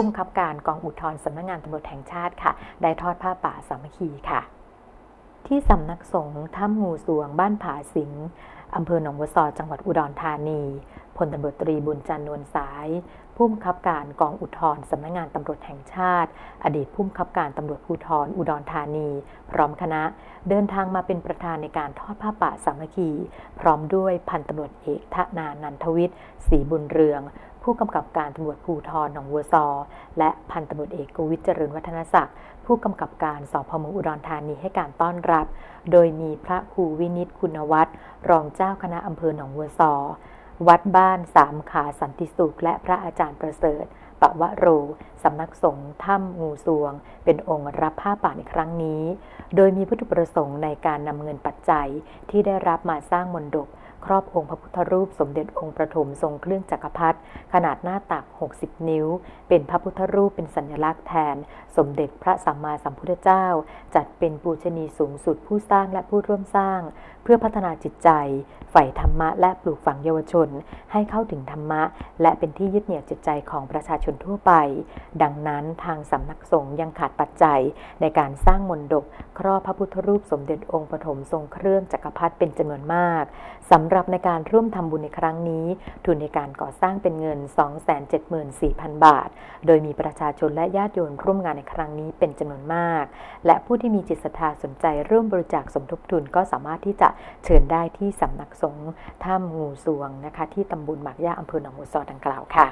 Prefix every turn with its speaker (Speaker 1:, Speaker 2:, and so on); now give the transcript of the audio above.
Speaker 1: ุ่มคับการกองอุทธรณ์สำนักงงานตำรวจแห่งชาติค่ะ ได้ทอดผ้าป่าสามัคคีค่ะ ที่สำนักสงฆ์ถ้ำงูสวง บ้านผาสิงอำเภอหนองบัวซอจังหวัดอุดรธานีพลตำรวจตรีบุญจันนวลสาย ผู้บังคับการกองอุทธรสำนักงงานตำรวจแห่งชาติ อดีตผู้บังคับการตำรวจภูธรอุดรธานี พร้อมคณะ เดินทางมาเป็นประธานในการทอดผ้าป่าสามัคคี พร้อมด้วยพันตำรวจเอกทนานันทวิทย์ศรีบุญเรือง ผู้กำกับการตำรวจภูธรหนองวัวซอ และพันตำรวจเอกกวิทย์เจริญวัฒนศักดิ์ผู้กำกับการสพมอุดรธานีให้การต้อนรับ โดยมีพระครูวินิตคุณวัตรรองเจ้าคณะอำเภอหนองวัวซอ วัดบ้านสามขาสันติสุข และพระอาจารย์ประเสริฐปะวะโรสำนักสงฆ์ถ้ำงูสวง เป็นองค์รับผ้าป่าในครั้งนี้ โดยมีวัตถุประสงค์ในการนำเงินปัจจัยที่ได้รับมาสร้างมนดบ ครอบองค์พระพุทธรูปสมเด็จองค์ประถมทรงเครื่องจักรพรรดิขนาดหน้าตัก 60 นิ้ว เป็นพระพุทธรูปเป็นสัญลักษณ์แทน สมเด็จพระสัมมาสัมพุทธเจ้า จัดเป็นปูชนีสูงสุดผู้สร้างและผู้ร่วมสร้าง เพื่อพัฒนาจิตใจใฝ่ธรรมะและปลูกฝังเยาวชน ให้เข้าถึงธรรมะ และเป็นที่ยึดเหนี่ยวจิตใจของประชาชนทั่วไป ดังนั้นทางสำนักสงฆ์ยังขาดปัจจัย ในการสร้างมนดบครอบพระพุทธรูปสมเด็จองค์ปฐมทรงเครื่องจักรพรรดิเป็นจำนวนมากสำหรับในการร่วมทำบุญในครั้งนี้ ทุนในการก่อสร้างเป็นเงิน 274,000 บาท โดยมีประชาชนและญาติโยมร่วมงานในครั้งนี้เป็นจำนวนมาก และผู้ที่มีจิตศรัทธาสนใจร่วมบริจาคสมทบทุนก็สามารถที่จะเชิญได้ที่สำนักสงฆ์ถ้ำงูสวงนะคะ ที่ตำบลหมากย่าอำเภอหนองบัวซอดังกล่าวค่ะ